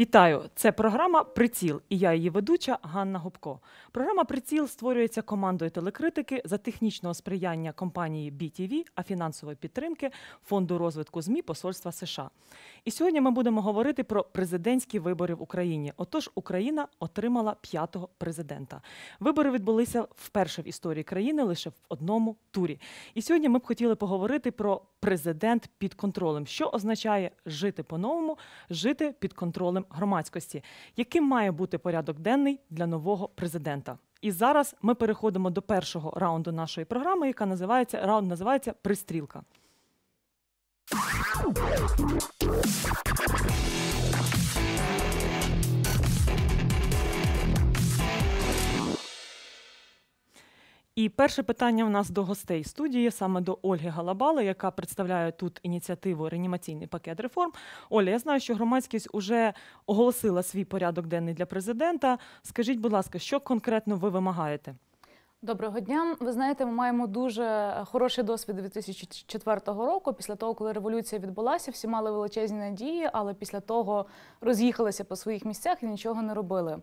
Вітаю! Це програма Приціл і я її ведуча Ганна Губко. Програма Приціл створюється командою телекритики за технічного сприяння компанії BTV, а фінансової підтримки Фонду розвитку ЗМІ Посольства США. І сьогодні ми будемо говорити про президентські вибори в Україні. Отож, Україна отримала п'ятого президента. Вибори відбулися вперше в історії країни лише в одному турі. І сьогодні ми б хотіли поговорити про президент під контролем, що означає жити по-новому, жити під контролем громадськості, яким має бути порядок денний для нового президента. І зараз ми переходимо до першого раунду нашої програми, яка називається раунд називається Пристрілка. І перше питання у нас до гостей студії, саме до Ольги Галабали, яка представляє тут ініціативу Реанімаційний пакет реформ. Оля, я знаю, що громадськість уже оголосила свій порядок денний для президента. Скажіть, будь ласка, що конкретно ви вимагаєте? Доброго дня. Ви знаєте, ми маємо дуже хороший досвід 2004 року. Після того, коли революція відбулася, всі мали величезні надії, але після того роз'їхалися по своїх місцях і нічого не робили.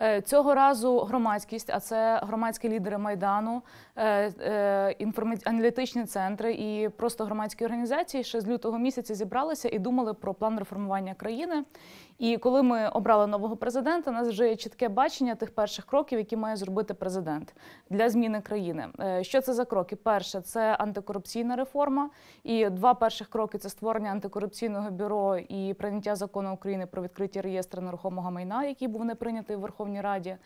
Е, цього разу громадськість, а це громадські лідери майдану, е, е, аналітичні центри і просто громадські організації ще з лютого місяця зібралися і думали про план реформування країни. І коли ми обрали нового президента, у нас вже є чітке бачення тих перших кроків, які має зробити президент для зміни країни. Що це за кроки? Перше це антикорупційна реформа. І два перших кроки це створення антикорупційного бюро і прийняття закону України про відкриті реєстри нерухомого майна, який був не прийнятий в Верховній Раді.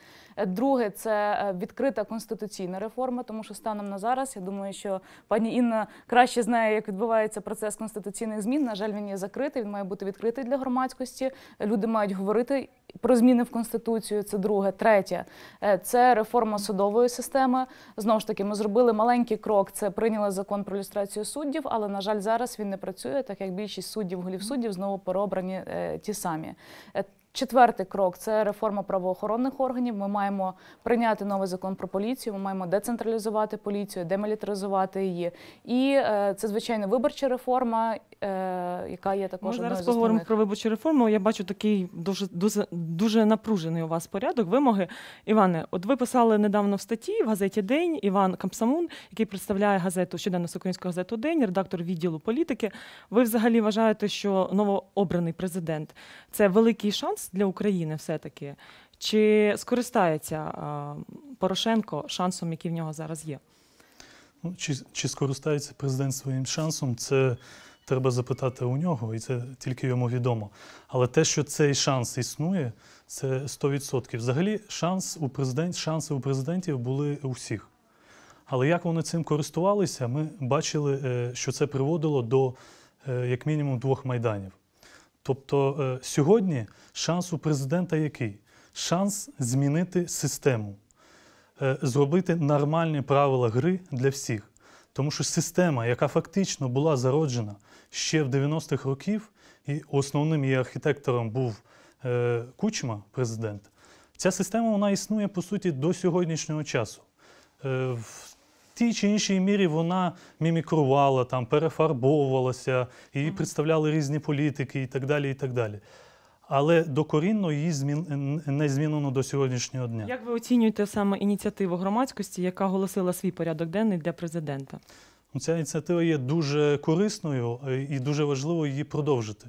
Друге це відкрита конституційна реформа, тому що станом на зараз я думаю, що пані Інна краще знає, як відбувається процес конституційних змін. На жаль, він є закритий. Він має бути відкритий для громадськості. Люди мають говорити про зміни в конституцію. Це друге, третє це реформа судової системи. Знову ж таки, ми зробили маленький крок. Це прийняли закон про люстрацію суддів, але на жаль, зараз він не працює, так як більшість суддів, голів суддів знову переобрані ті самі. Четвертий крок це реформа правоохоронних органів. Ми маємо прийняти новий закон про поліцію. Ми маємо децентралізувати поліцію, демілітаризувати її. І е, це звичайно виборча реформа, е, яка є також Ми зараз поговоримо про виборчу реформу. Я бачу такий дуже дуже дуже напружений у вас порядок. Вимоги. Іване, от ви писали недавно в статті в газеті День Іван Камсамун, який представляє газету щоденну українську газету День, редактор відділу політики. Ви взагалі вважаєте, що новообраний президент це великий шанс для України, все таки. Чи скористається а, Порошенко шансом, який в нього зараз є? Ну, чи, чи скористається президент своїм шансом, це треба запитати у нього, і це тільки йому відомо. Але те, що цей шанс існує, це 100%. Взагалі, шанс у президент, шанси у президентів були у всіх. Але як вони цим користувалися, ми бачили, що це приводило до як мінімум двох майданів. Тобто сьогодні шанс у президента який? Шанс змінити систему, зробити нормальні правила гри для всіх. Тому що система, яка фактично була зароджена ще в 90-х років, і основним її архітектором був Кучма, президент, ця система вона існує по суті до сьогоднішнього часу. В тій чи іншій мірі вона мімікрувала, там, перефарбовувалася, її представляли різні політики і так далі. і так далі. Але докорінно її змін... не змінено до сьогоднішнього дня. Як ви оцінюєте саме ініціативу громадськості, яка оголосила свій порядок денний для президента? Ця ініціатива є дуже корисною і дуже важливо її продовжити.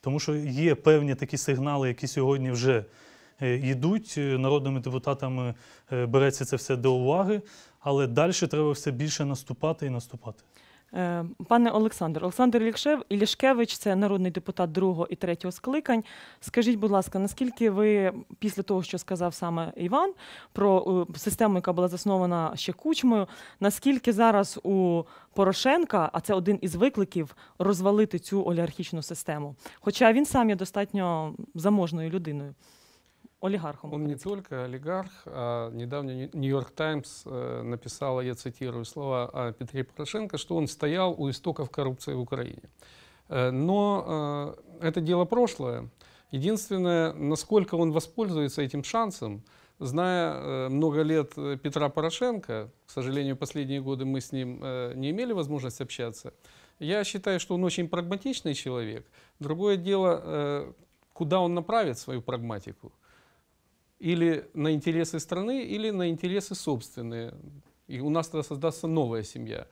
Тому що є певні такі сигнали, які сьогодні вже йдуть. Народними депутатами береться це все до уваги, але далі треба все більше наступати і наступати. Пане Олександр, Олександр Ілішкевич, це народний депутат другого і третього скликань. Скажіть, будь ласка, наскільки ви після того, що сказав саме Іван про систему, яка була заснована ще кучмою, наскільки зараз у Порошенка, а це один із викликів, розвалити цю олігархічну систему? Хоча він сам є достатньо заможною людиною. Олигархом. Он не только олигарх, а недавно Нью-Йорк Таймс написала, я цитирую слова о Петре Порошенко, что он стоял у истоков коррупции в Украине. Но это дело прошлое. Единственное, насколько он воспользуется этим шансом, зная много лет Петра Порошенко, к сожалению, последние годы мы с ним не имели возможности общаться, я считаю, что он очень прагматичный человек. Другое дело, куда он направит свою прагматику. Или на интересы страны, или на интересы собственные. И у нас тогда создастся новая семья.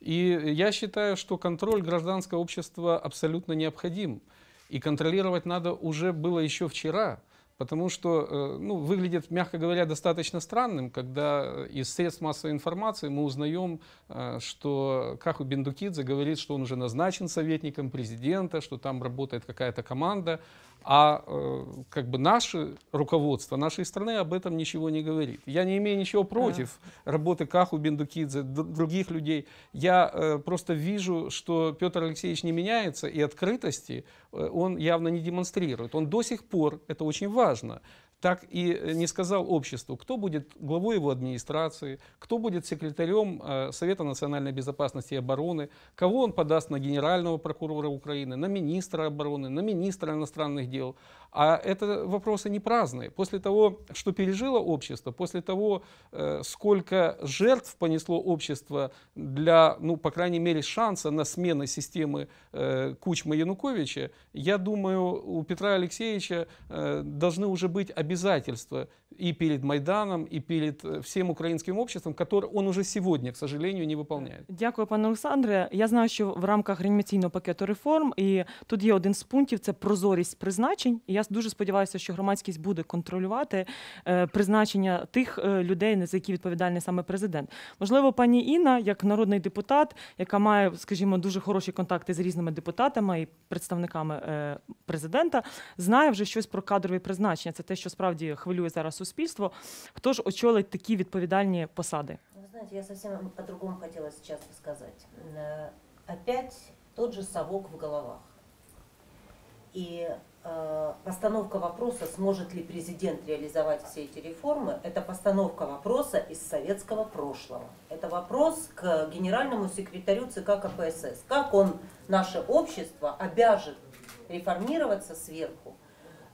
И я считаю, что контроль гражданского общества абсолютно необходим. И контролировать надо уже было еще вчера. Потому что э, ну, выглядит, мягко говоря, достаточно странным, когда из средств массовой информации мы узнаем, э, что Каху Бендукидзе говорит, что он уже назначен советником президента, что там работает какая-то команда, а э, как бы наше руководство нашей страны об этом ничего не говорит. Я не имею ничего против работы Каху Бендукидзе, других людей. Я э, просто вижу, что Петр Алексеевич не меняется, и открытости э, он явно не демонстрирует. Он до сих пор, это очень важно, так и э, не сказал обществу, кто будет главой его администрации, кто будет секретарем э, Совета национальной безопасности и обороны, кого он подаст на генерального прокурора Украины, на министра обороны, на министра иностранных дел. А это вопросы не праздные. После того, что пережило общество, после того, э, сколько жертв понесло общество для, ну, по крайней мере, шанса на смену системы Кучма-Януковича, я думаю, у Петра Алексеевича должны уже быть обязательства и перед Майданом, и перед э, всем украинским обществом, которые он уже сегодня, к сожалению, не выполняет. Дякую, пане Олександре. Я знаю, що в рамках реанімаційного пакету реформ, і тут є один з пунктів це прозорість призначень. І я дуже сподіваюся, що громадськість буде контролювати е, призначення тих е, людей, за які відповідальний саме президент. Можливо, пані Інна, як народний депутат, яка має, скажімо, дуже хороші контакти з різними депутатами і представниками е, президента, знає вже щось про кадрові призначення. Це те, що справді хвилює зараз суспільство. Хто ж очолить такі відповідальні посади? Вы знаете, я совсем по-другому хотела сейчас сказать. Э, Опять тот же совок в головах. И э, постановка вопроса, сможет ли президент реализовать все эти реформы, это постановка вопроса из советского прошлого. Это вопрос к генеральному секретарю ЦК КПСС. Как он, наше общество, обяжет реформироваться сверху.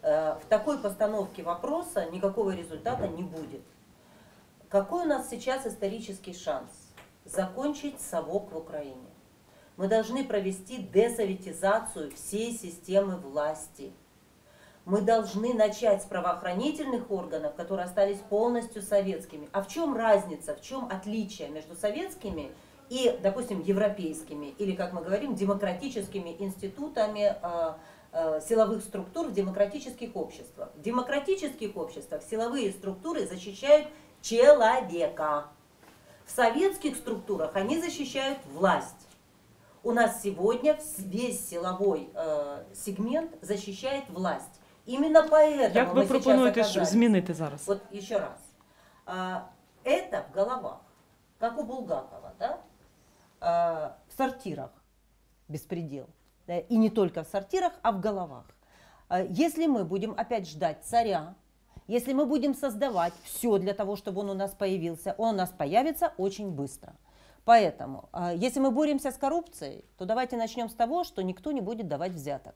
Э, в такой постановке вопроса никакого результата не будет. Какой у нас сейчас исторический шанс? Закончить совок в Украине. Мы должны провести десоветизацию всей системы власти. Мы должны начать с правоохранительных органов, которые остались полностью советскими. А в чем разница, в чем отличие между советскими и, допустим, европейскими, или, как мы говорим, демократическими институтами э, силовых структур в демократических обществах? В демократических обществах силовые структуры защищают человека. В советских структурах они защищают власть. У нас сегодня весь силовой э, сегмент защищает власть. Именно поэтому Як ви пропонуєте змінити зараз? Вот еще раз. А, это в головах, как у Булгакова, да? А, в сортирах беспредел. Да, И не только в сортирах, а в головах. А, Если мы будем опять ждать царя, если мы будем создавать все для того, чтобы он у нас появился, он у нас появится очень быстро. Поэтому, а, если мы боремся с коррупцией, то давайте начнем с того, что никто не будет давать взяток.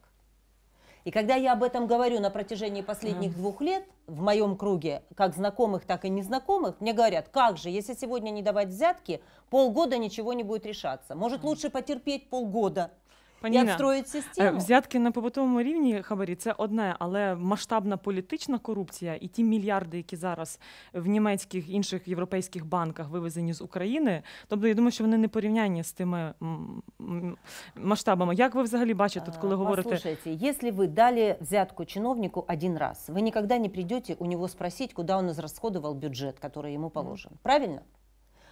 И когда я об этом говорю на протяжении последних двух лет, в моем круге, как знакомых, так и незнакомых, мне говорят, как же, если сегодня не давать взятки, полгода ничего не будет решаться. Может, лучше потерпеть полгода и Пані Інна, отстроить Е, систему? Взятки на побутовому рівні хабарі це одне, але масштабна політична корупція і ті мільярди, які зараз в німецьких інших європейських банках вивезені з України. Тобто я думаю, що вони не порівнянні з тими м, м, масштабами. Як ви взагалі бачите, от коли А, говорите Послушайте, если вы дали взятку чиновнику один раз, вы никогда не придете у него спросить, куда он израсходовал бюджет, который ему положен. Правильно?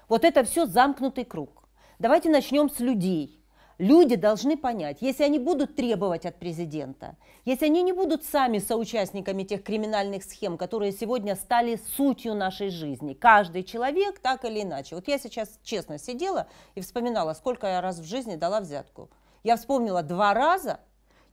Вот это все замкнутый круг. Давайте начнем с людей. Люди должны понять, если они будут требовать от президента, если они не будут сами соучастниками тех криминальных схем, которые сегодня стали сутью нашей жизни, каждый человек так или иначе. Вот я сейчас честно сидела и вспоминала, сколько я раз в жизни дала взятку. Я вспомнила два раза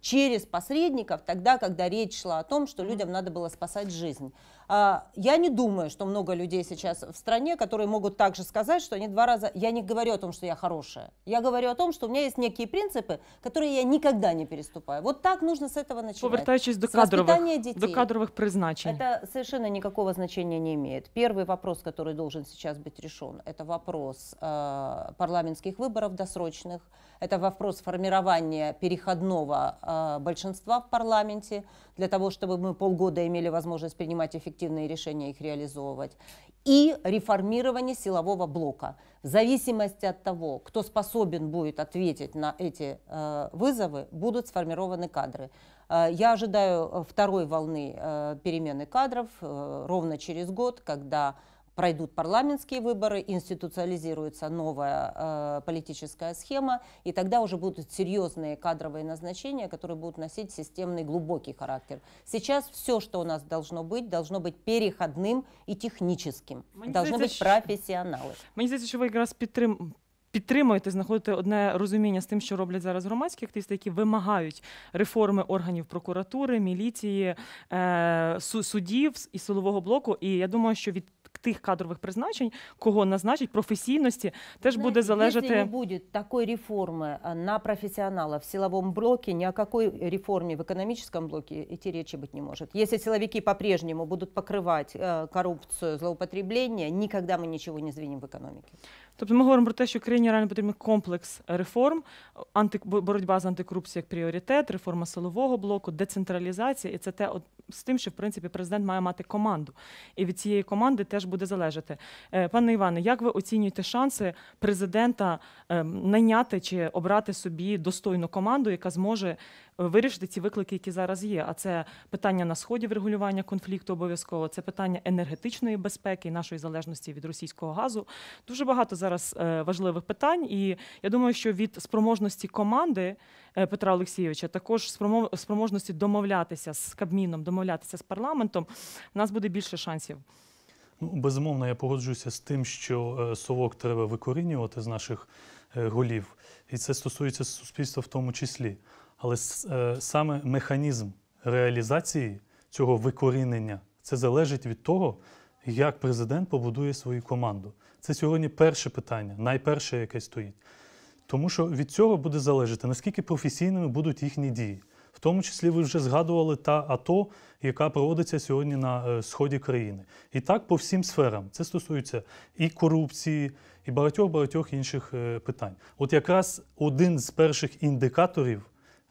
через посредников, тогда, когда речь шла о том, что людям надо было спасать жизнь. А, Я не думаю, что много людей сейчас в стране, которые могут также сказать, что они два раза... Я не говорю о том, что я хорошая. Я говорю о том, что у меня есть некие принципы, которые я никогда не переступаю. Вот так нужно с этого начинать. повертаючись до кадрових дітей. до кадрових призначень? Это совершенно никакого значения не имеет. Первый вопрос, который должен сейчас быть решен, это вопрос э, парламентских выборов досрочных, Это вопрос формирования переходного э, большинства в парламенте, для того, чтобы мы полгода имели возможность принимать эффективные решения и их реализовывать. И реформирование силового блока. В зависимости от того, кто способен будет ответить на эти э, вызовы, будут сформированы кадры. Э, Я ожидаю э, второй волны э, перемены кадров э, ровно через год, когда пройдут парламентские выборы, институциализируется новая э, политическая схема, и тогда уже будут серьезные кадровые назначения, которые будут носить системный глубокий характер. Сейчас все, что у нас должно быть, должно быть переходным и техническим. Мне Должны здається, быть що- профессионалы. Мені здається, що ви якраз підтрим... підтримуєте, знаходите одне розуміння з тим, що роблять зараз громадські активісти, які вимагають реформи органів прокуратури, міліції, е... су- судів і силового блоку. І я думаю, що від тих кадрових призначень, кого назначить, професійності, теж буде Знаете, Если не залежати. будет такой реформы а, на профессионала в силовом блоке, ни о какой реформе в экономическом блоке идти речи быть не может. Если силовики по-прежнему будут покрывать э, коррупцию, злоупотребление, никогда мы ничего не сдвинем в экономике. Тобто ми говоримо про те, що країні реально потрібен комплекс реформ, анти... боротьба з антикорупцією як пріоритет, реформа силового блоку, децентралізація. І це те от, з тим, що в принципі президент має мати команду. І від цієї команди теж буде залежати. Е, Пане Іване, як ви оцінюєте шанси президента е, найняти чи обрати собі достойну команду, яка зможе е, вирішити ці виклики, які зараз є? А це питання на сході врегулювання конфлікту обов'язково, це питання енергетичної безпеки і нашої залежності від російського газу. Дуже багато зараз е, важливих питань, і я думаю, що від спроможності команди е, Петра Олексійовича, також спроможності домовлятися з Кабміном, домовлятися з парламентом, в нас буде більше шансів. Ну, безумовно, я погоджуюся з тим, що е, совок треба викорінювати з наших голів, і це стосується суспільства в тому числі. Але саме механізм реалізації цього викорінення це залежить від того, як президент побудує свою команду. Це сьогодні перше питання, найперше, яке стоїть. Тому що від цього буде залежати, наскільки професійними будуть їхні дії. В тому числі ви вже згадували та АТО, яка проводиться сьогодні на е, сході країни. І так по всім сферам. Це стосується і корупції, і багатьох-багатьох інших е, питань. От якраз один з перших індикаторів,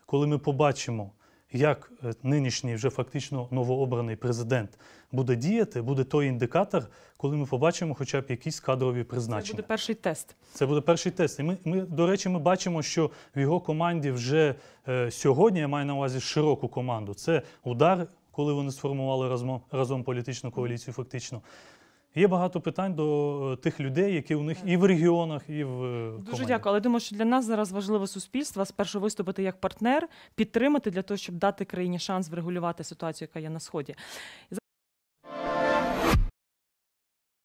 коли ми побачимо, як е, нинішній вже фактично новообраний президент буде діяти, буде той індикатор, коли ми побачимо хоча б якісь кадрові Це призначення. буде перший тест. Це буде перший тест. І ми, ми, до речі, ми бачимо, що в його команді вже е, сьогодні, я маю на увазі широку команду. Це удар, коли вони сформували разом, разом політичну коаліцію, фактично. Є багато питань до е, тих людей, які у них і в регіонах, і в команді. Дуже дякую. Але думаю, що для нас зараз важливо суспільство спершу виступити як партнер, підтримати для того, щоб дати країні шанс врегулювати ситуацію, яка є на сході.